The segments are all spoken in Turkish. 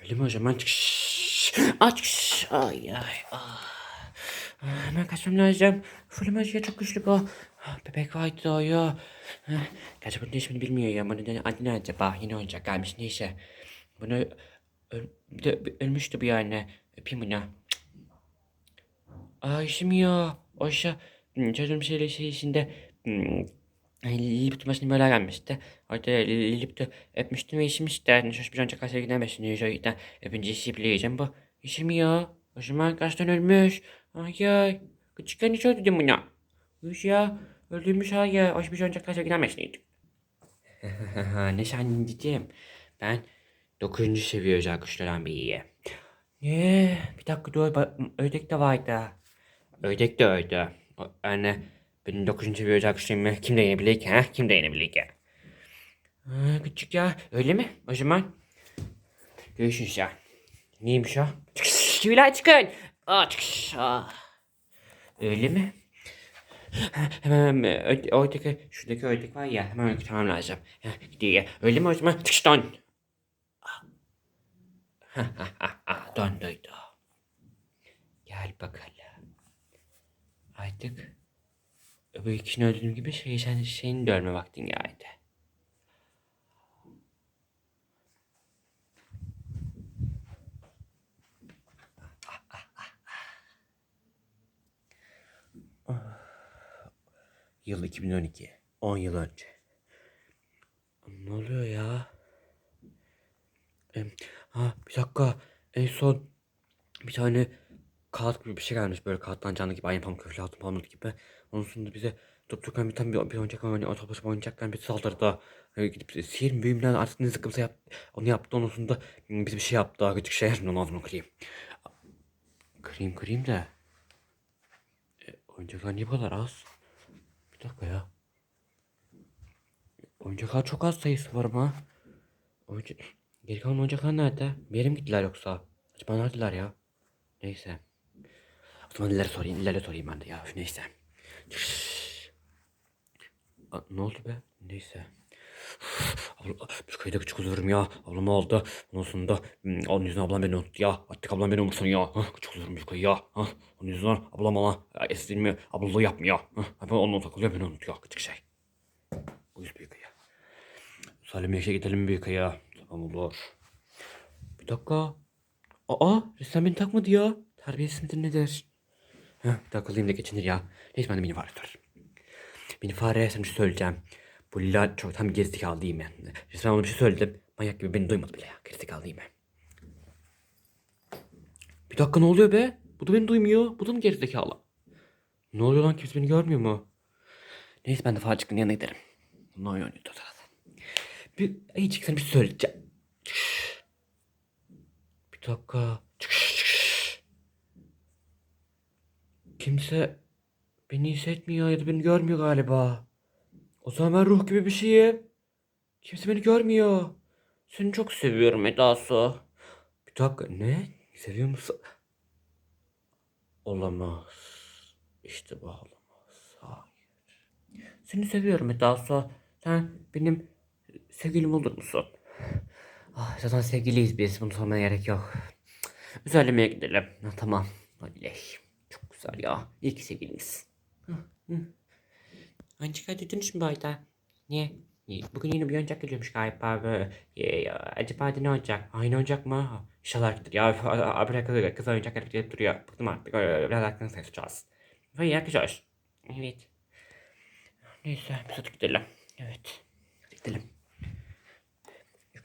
Öyle mi zaman? Çıkış. Aç. Ay ay. Ah. Hemen kaçmam lazım. Fırlamacıya çok güçlü bu. Bebek var doğuyor. Gerçi bunun ismini bilmiyor ya. Bunun adı ne acaba? Yine oyuncak gelmiş. Neyse. Bunu öl, ölmüştü bir anne. Öpeyim bunu. Ay şimdi ya. Oysa hmm, çocuğum şeyle şey içinde Lilip başına böyle gelmişti. Orada Lilip öpmüştüm ve işim işte. Şaş bir önce kasaya gidemezsin. O yüzden öpünce işi bileceğim bu. İşim ya. O zaman kaçtan ölmüş. Ay ay. Küçükken hiç öldüm buna. Üş ya. Öldürmüş ay ya. O bir önce kasaya gidemezsin. ne sen dedim. Ben 9. seviye özel kuşlardan biriye. Ne? Bir dakika dur. Ördek de vardı. Ördek de öldü. O- Yani benim 9. seviye özel kuşlarımı kim de ki? Ha? Kim de ki? Ha, küçük ya. Öyle mi? O zaman görüşürüz ya. Neymiş o? Çıkış, Tüyler çıkın. Aa, çıkış. Aa. Öyle mi? Hemen oradaki şuradaki ördek var ya hemen götürmem lazım. Diye. Öyle mi o zaman? Çıkış don. Donduydu. Gel bakalım. Artık öbür ikisini öldürdüğüm gibi şey, sen, senin de ölme vaktin geldi. Yıl 2012. 10 yıl önce. Ne oluyor ya? Em, ha bir dakika. En son bir tane kağıt gibi bir şey gelmiş böyle kağıttan canlı gibi aynı pamuk köfle altın pamuk gibi. Onun sonunda bize durup dururken bir tane bir, bir oyuncak oynuyor. Otobüs oyuncaklar bir saldırdı. Ee, gidip sihir büyümden artık ne zıkkımsa yap, onu yaptı. Onun sonunda bize bir şey yaptı. Küçük şey. Onun ağzını kırayım. Kırayım kırayım da. E, oyuncaklar niye bu kadar az? Bir dakika ya. Oyuncaklar çok az sayısı var ama. Oyuncak... Geri kalan oyuncaklar nerede? Bir yere mi gittiler yoksa? Acaba neredeler ya? Neyse. O zaman Liller'e sorayım. Liller'e sorayım ben de ya. Neyse. Aa, ne oldu be? Neyse. Abla, bir köyde küçük olurum ya. Ablam oldu. Ondan sonra hmm, onun yüzünden ablam beni unuttu ya. Artık ablam beni umursamıyor ya. Hah, küçük olurum bir köy ya. Hah, onun yüzünden ablam bana ya, esirmiyor. Ablalığı yapmıyor. Hah, ben onunla takılıyor beni unutuyor. Küçük şey. Bu yüz büyük ya. Salim Yaş'a gidelim büyük ya. Tamam olur. Bir dakika. Aa, Ressam beni takmadı ya. Terbiyesiz midir nedir? Heh, takılayım da geçinir ya. Neyse ben de mini fare tutarım. Mini fareye sana bir şey söyleyeceğim. Bu Lila çok tam gerizekalı değil mi? Resmen ona bir şey söyledim. Manyak gibi beni duymadı bile ya. Gerizekalı değil mi? Bir dakika ne oluyor be? Bu da beni duymuyor. Bu da mı gerizekalı? Ne oluyor lan kimse beni görmüyor mu? Neyse ben de Farcık'ın yanına giderim. Ne oynuyordu zaten. Bir ayıcık sana bir şey söyleyeceğim. Bir dakika. Kimse beni hissetmiyor ya da beni görmüyor galiba. O zaman ben ruh gibi bir şeyim. Kimse beni görmüyor. Seni çok seviyorum Edası. Bir dakika ne? Seviyor musun? Olamaz. İşte bu olamaz. Hayır. Seni seviyorum Edası. Sen benim sevgilim olur musun? Ah, zaten sevgiliyiz biz. Bunu sormaya gerek yok. Söylemeye gidelim. Ha, tamam. Oley. Güzel ya. İyi ki sevgilimiz. Ancak duydunuz mu Bayda? Niye? Niye? Bugün yine bir oyuncak geliyormuş galiba. Böyle, e, ya, acaba ne olacak? Aynı oyuncak mı? İnşallah gider. Ya abla kız, oyuncak gelip gelip duruyor. Bıktım artık. Biraz seçeceğiz. Ve ya güzel. Evet. Neyse biz hadi gidelim. Evet. Hadi gidelim.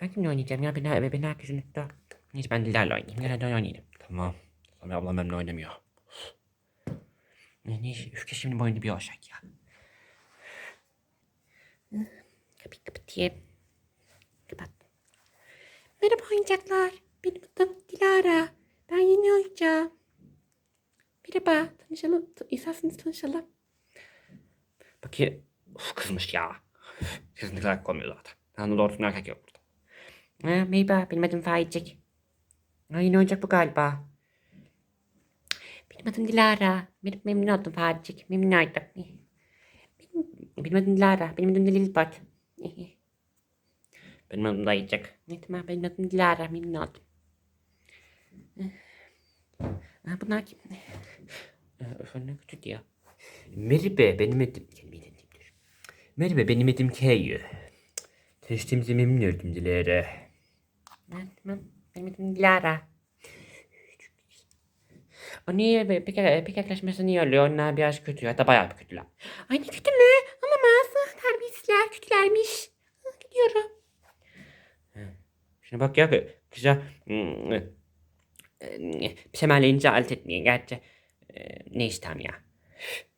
Ben kimle oynayacağım ya? Beni, beni herkes unuttu. Neyse ben Dilar'la oynayayım. Dilar'la oynayayım. Tamam. Ama ablam benimle oynamıyor. Ne, ne? Üf şimdi oyunu bir olacak ya. Kapıyı kapatayım. Kapat. Merhaba oyuncaklar. Benim adım Dilara. Ben yeni oyuncağım. Merhaba. Tanışalım. İsterseniz tanışalım. Bakayım. Uf kızmış ya. Kız ne kadar koymuyor zaten. Yani doğrusunu erkek yok burada. Ha, merhaba. Benim adım Faicik. Yeni oyuncak bu galiba. Adım Dilara. Benim memnun oldum Faicik. Memnun oldum. Adım Dilara. Benim adım da Lilbot. benim adım da Ayıcık. Ne tamam benim adım Dilara. Memnun oldum. Ha, bunlar kim? Efendim kötü diyor. Merhaba benim adım... Kelimeyi deneyeyim dur. Merhaba benim adım Kayu. Tanıştığımıza memnun oldum Dilara. Ben tamam. Benim adım Dilara. O niye pek, pek yaklaşması niye oluyor? Onlar biraz kötü. Hatta bayağı bir kötüler. Ay ne kötü mü? Olamaz. Terbiyesizler kötülermiş. Ha, Gidiyorum. Şimdi bak ya kıza hmm, e, semerleyince alt etmeye gerçi e, ne istem ya.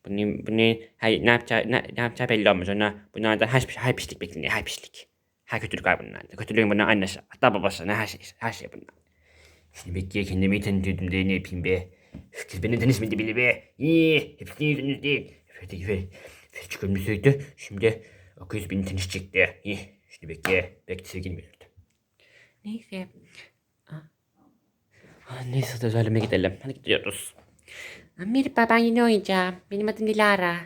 Bunu, bunu hayır, ne yapacağı, ne, ne yapacağı belli olmaz ona. Bunlardan her, her pislik bekleniyor, her pislik. Her kötülük var bunlarda. Kötülüğün bunların annesi, hatta babası, ne her şey, her şey bunlar. Şimdi bekliyor kendimi tanıtıyordum diye ne yapayım be. Kız beni tanışmadı bile be. İyi, hepsinin yüzünüz değil. Ferdi Fer, Fer çıkılmışsaydı. Şimdi o kız beni tanışacaktı. İyi, şimdi bekle, bekle sevgilim yürüdü. Neyse. Ah, Neyse de özelime gidelim. Hadi gidiyoruz. Merhaba ben yine oynayacağım. Benim adım Dilara.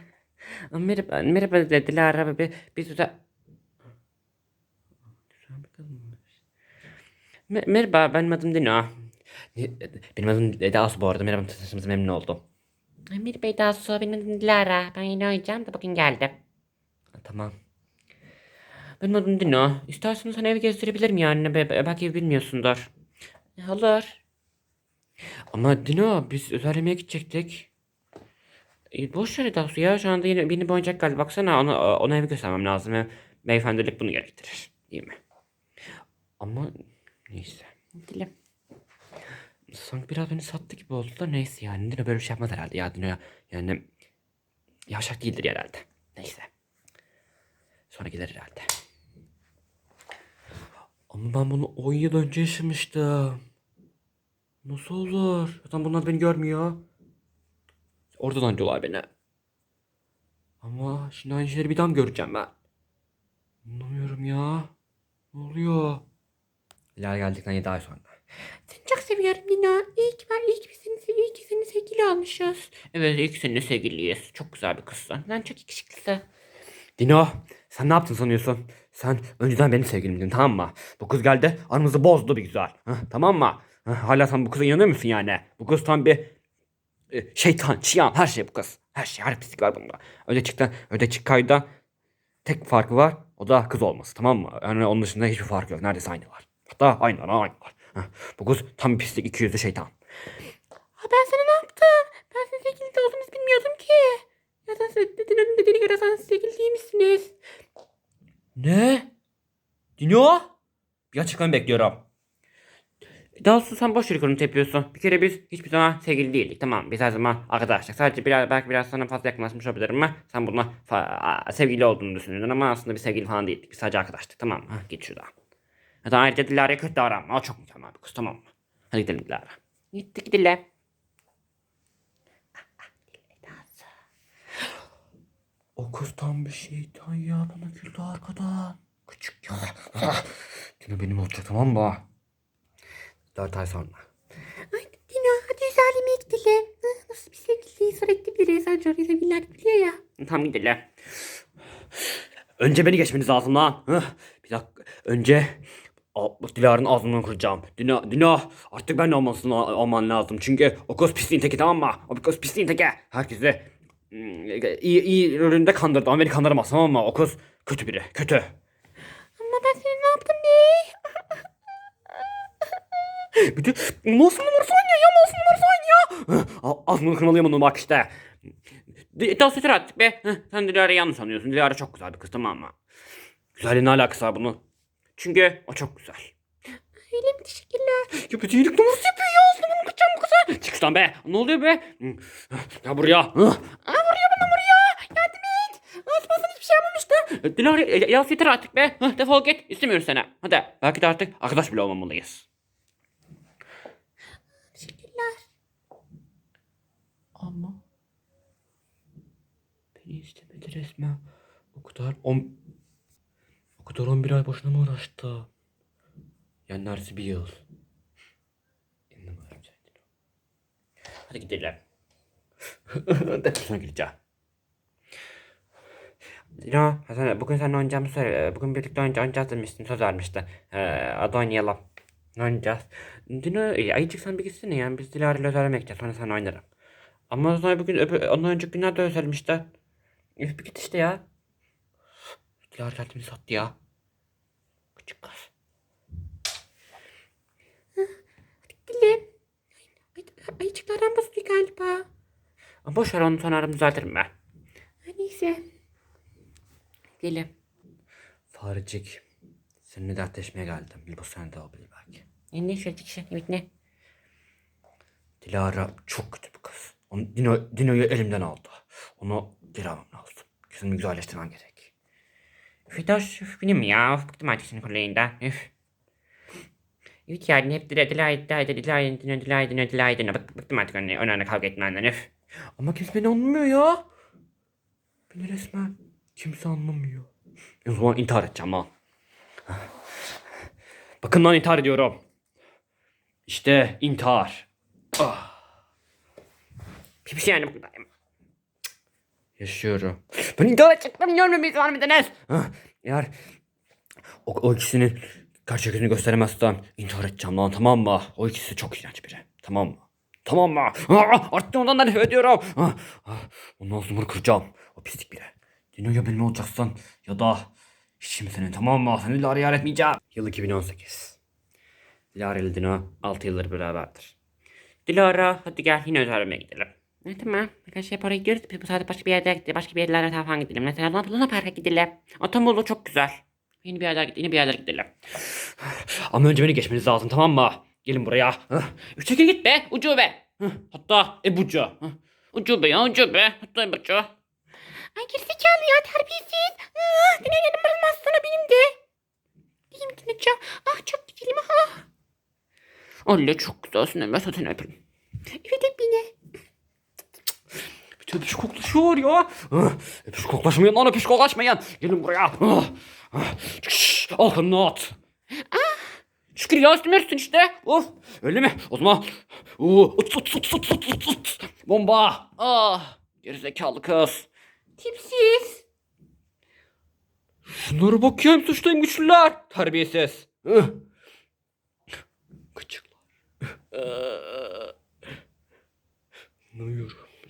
Merhaba, merhaba Dilara. Bir, bir tuta... Me- Merhaba benim adım Dino. Benim adım Dasu bu arada. Merhaba tanıştığımıza memnun oldum. Merhaba Dasu benim adım Dilara. Ben yine oynayacağım da bugün geldim. Tamam. Benim adım Dino. İstersen sana evi gezdirebilirim yani. Be- be- belki ev bilmiyorsundur. Olur. Ama Dino biz özel yemeğe gidecektik. E, boş ver Dasu ya. Şu anda yine yeni bir oyuncak geldi. Baksana ona, ona evi göstermem lazım. Beyefendilik bunu gerektirir. Değil mi? Ama neyse. Dilim. Sanki biraz beni sattı gibi oldu da neyse yani. Dino böyle bir şey yapmaz herhalde ya Dino. Yani yavşak değildir herhalde. Neyse. Sonra gelir herhalde. Ama ben bunu 10 yıl önce yaşamıştım. Nasıl olur? Zaten bunlar beni görmüyor. Oradan diyorlar beni. Ama şimdi aynı şeyleri bir daha mı göreceğim ben? Anlamıyorum ya. Ne oluyor? Hilal geldikten 7 ay sonra. Seni çok seviyorum Dina. İyi ki ben, iyi ki seni, iyi ki seni sevgili almışız. Evet iyi ki seninle sevgiliyiz. Çok güzel bir kızsın. Sen çok yakışıklısın. Dino sen ne yaptın sanıyorsun? Sen önceden benim sevgilimdin tamam mı? Bu kız geldi aramızı bozdu bir güzel. Hah, tamam mı? Hah, hala sen bu kıza inanıyor musun yani? Bu kız tam bir e, şeytan, çiyan her şey bu kız. Her şey her pislik var bunda. Öyle çıktı, öyle çık kayda tek farkı var. O da kız olması tamam mı? Yani onun dışında hiçbir farkı yok. Neredeyse aynı var. Hatta aynı var, aynı var. Hah, bu kız tam bir pislik, iki yüzlü şeytan. Ha ben sana ne yaptım? Ben sizin sevgili de olduğunuzu bilmiyordum ki. Ya da Dino'nun dediğine göre sen sevgili değil misiniz? Ne? Dino? Bir açıklama bekliyorum. Daha sonra sen boş konu yapıyorsun. Bir kere biz hiçbir zaman sevgili değildik. Tamam biz her zaman arkadaşlık. Sadece biraz, belki biraz sana fazla yakınlaşmış olabilirim ama sen bununla sevgili olduğunu düşünüyordun ama aslında bir sevgili falan değildik. Biz sadece arkadaştık tamam mı? Git şuradan. Hatta ayrıca Dilara'ya kötü davranma. O çok mükemmel bir kız tamam mı? Hadi gidelim Dilara. Gittik gidelim. O kız tam bir şeytan ya. Bana güldü arkadan. Küçük ya. Dino benim olacak tamam mı? Dört ay sonra. Ay Dino hadi güzelliğime gidelim. Nasıl bir sevgiliyiz sürekli. Sen çok iyi sevgililer biliyor ya. Tamam gidelim. Önce beni geçmeniz lazım lan. Hıh, Bir dakika. Önce Dilara'nın ağzını kıracağım. Dino, Dino artık ben olmasın olman lazım. Çünkü o kız pisliğin teki tamam mı? O kız pisliğin teki. Herkesi mm, iyi, iyi rolünde kandırdı ama beni kandıramaz tamam mı? O kız kötü biri. Kötü. Ama ben senin ne yaptım be? De nasıl numarası oynuyor ya? Nasıl numarası oynuyor? Ağzını kırmalıyım onu bak işte. Daha sütür artık be. Sen Dilara'yı yanlış anlıyorsun. Dilara çok güzel bir kız tamam mı? Güzelliğin ne alakası var bunun? Çünkü o çok güzel. Öyle mi? Teşekkürler. Ya bir iyilik numarası yapıyor ya. Aslında bunu kaçacağım bu kıza. Çık şuradan be. Ne oluyor be? Ya buraya. Aa, vuruyor bana vuruyor. Yardım et. Asmasın hiçbir şey yapmamıştı. Dilara ya, ya yeter artık be. Hah, defol git. İstemiyoruz seni. Hadi. Belki de artık arkadaş bile olmamalıyız. Teşekkürler. Ama beni istemedi resmen. O kadar on... Kadar 11 ay boşuna mı uğraştı? Yani neredeyse bir yıl. Hadi gidelim. Depresine gireceğim. Dino, Hasan, bugün seninle oynayacağımı söyle. Bugün birlikte oynayacağız, demiştin, söz vermişti. Ee, hadi oynayalım. Oynayacağız? Dino, e, ayıcık sen bir gitsene ya. Biz Dilara ile özellemek gideceğiz. Sonra sen oynarım. Ama sonra bugün öbür, ondan önceki günlerde özelmişler. Bir git işte ya. Dilara kendini sattı ya. Küçük kız. Dilim. Ayıcıklardan bozuluyor galiba. Boş ver onu sonra aramı düzeltirim ben. Neyse. Dilim. Farecik. Seninle dertleşmeye geldim. Bir bu sene de olabilir belki. Ne ne şöyle şey, evet ne? Dilara çok kötü bir kız. Onu, Dino, Dino'yu elimden aldı. Onu geri almam lazım. Yüzümü güzelleştirmem gerek. Fidoş, üf benim ya. Üf, bıktım artık senin kolejinden. Üf. Evet yani hep dile dile dile dile dile dile dile dile dile dile Bık- bıktım artık onunla, onlarla kavga etmenden üf. Ama kimse beni anlamıyor ya. Beni resmen kimse anlamıyor. O zaman intihar edeceğim lan. Bakın lan intihar ediyorum. İşte intihar. Ah. Bir şey yani buradayım. Yaşıyorum. Ben intihar edecektim görmemeyi var mıydınız? Eğer o, o ikisinin gerçek yüzünü gösteremezsem intihar edeceğim lan tamam mı? O ikisi çok iğrenç biri. Tamam mı? Tamam mı? Ah, artık ondan da ediyorum. Onun ağzını kıracağım. O pislik biri. Dino ya benim olacaksın ya da hiç kimsenin tamam mı? Seni Dilara'ya yer etmeyeceğim. Yıl 2018. Dilara ile Dino 6 yıldır beraberdir. Dilara hadi gel yine özelmeye gidelim. Ne tamam. Arkadaşlar paraya gidiyoruz. Biz bu saatte başka bir yerde başka bir yerlere falan gidelim. Mesela Luna, Luna Park'a gidelim. Otomobil çok güzel. Yeni bir yerler yeni bir yerlere gidelim. Ama önce beni geçmeniz lazım tamam mı? Gelin buraya. Üç çekil git be ucube. Hatta ebucu. Ucube ya ucube. Hatta ebucu. Ay gerizekalı ya terbiyesiz. Yine yerim bırılmaz sana benim de. Mi Dinleca? Ah çok güzelim ah. Öyle çok güzelsin Ömer zaten öperim. Evet öp beni. Bir de öpüş koklaşıyor ya. Ah, Öpüş koklaşmayın lan öpüş koklaşmayın. Gelin buraya. Ah, ah, şşş, Al kanını at. Şükür ya üstüme işte. Of. Öyle mi? O zaman. Oo, ut, ut, ut, ut, ut, ut, ut. Bomba. Ah. Gerizekalı kız. Tipsiz. Şunlara bakayım suçluyum güçlüler. Terbiyesiz. Hıh. Gıcıklar.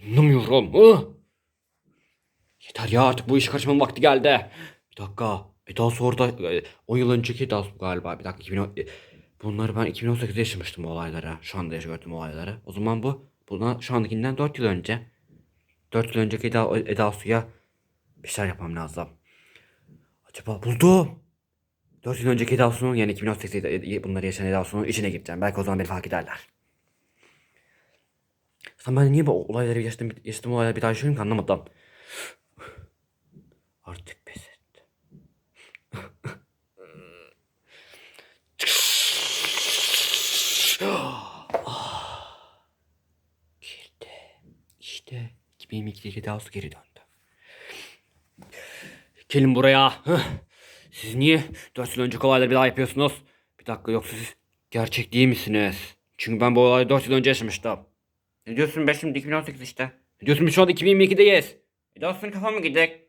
İnanamıyorum. Hıh. Yeter ya artık bu işe karışmanın vakti geldi. Bir dakika. E daha sonra da e, 10 yıl önceki daha galiba. Bir dakika 2010, e, bunları ben 2018'de yaşamıştım bu olaylara. Şu anda yaşıyorum bu olayları. O zaman bu buna şu andakinden 4 yıl önce. 4 yıl önceki Eda, Eda Su'ya bir şeyler yapmam lazım. Acaba buldum. 4 yıl önceki Eda Su'nun yani 2018'de bunları yaşayan Eda Su'nun içine gireceğim. Belki o zaman beni fark ederler. Sen ben niye bu olayları yaşadım, yaşadığım olayları bir daha yaşıyorum ki anlamadım. Artık pes ettim. Girdi. İşte 2022'deki Dağsu geri döndü. Gelin buraya. Siz niye 4 yıl önceki olayları bir daha yapıyorsunuz? Bir dakika yoksa siz gerçek değil misiniz? Çünkü ben bu olayı 4 yıl önce yaşamıştım. Ne diyorsun be şimdi 2018 işte. Ne diyorsun biz şu anda 2022'deyiz. Bir daha sonra kafam mı gidecek?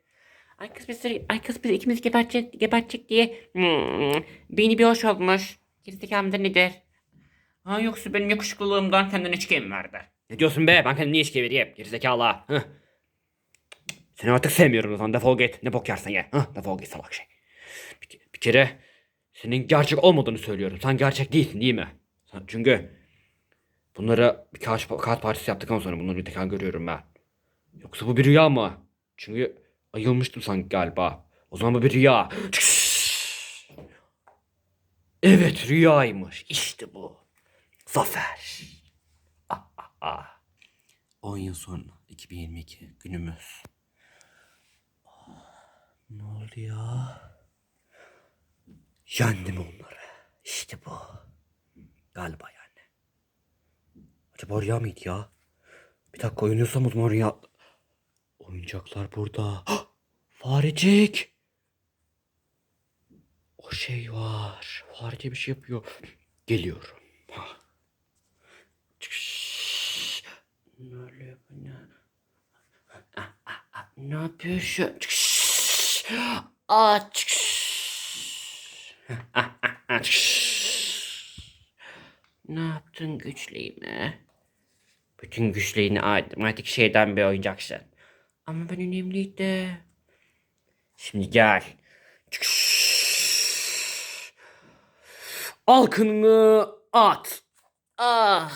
Ay kız biz, ay kız biz ikimiz gebertecek, gebertecek diye hmm, beni bir hoş olmuş. Gerizekalı mıdır nedir? Ha yoksa benim yakışıklılığımdan kendine içkiye mi verdi? Ne diyorsun be? Ben kendime niye içkiye vereyim? Gerizekalı. Hıh. Seni artık sevmiyorum o zaman defol git. Ne bok yersen ye. Hıh, defol git salak şey. Bir, bir kere senin gerçek olmadığını söylüyorum. Sen gerçek değilsin değil mi? Çünkü bunları bir kağıt, kağıt partisi yaptıktan sonra bunları bir tekrar görüyorum ben. Yoksa bu bir rüya mı? Çünkü ayılmıştım sanki galiba. O zaman bu bir rüya. Evet rüyaymış. İşte bu. Zafer. Ah, ah, ah. 10 yıl sonra 2022 günümüz. Ah, Ne oldu ya? Yendim onları. İşte bu. Galiba yani. Acaba rüya mıydı ya? Bir dakika oynuyorsam o zaman rüya... Oyuncaklar burada. Farecik. O şey var. Farecik bir şey yapıyor. Geliyorum. Ne ah, Ne yapıyorsun? Çıkış. Ne yaptın güçlüğüme? Bütün aldım. Artık şeyden bir oyuncaksın. Ama ben önemliydi. Şimdi gel. Al kınını at. Ah.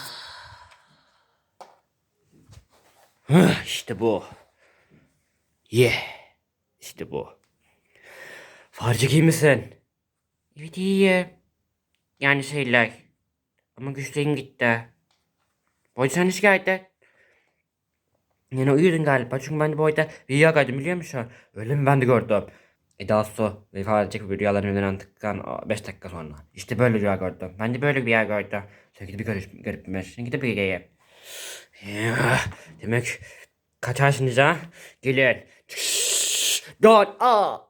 Hıh, işte bu. Ye. İşte bu. Farcık iyi misin? Evet iyiyim. Yani şeyler. Ama güçlerim gitti. Sen hiç geldin. Yani uyudun galiba çünkü ben de bu arada rüya gördüm biliyor musun? Öyle mi ben de gördüm. Eda Su ve Farcık bir rüyalarını uyandıktan 5 dakika sonra. İşte böyle rüya gördüm. Ben de böyle bir rüya gördüm. De bir garip, garipmiş. Seninki de bir rüya. Ya, Demek kaçarsınız ha? Gelin. Dön. Aa.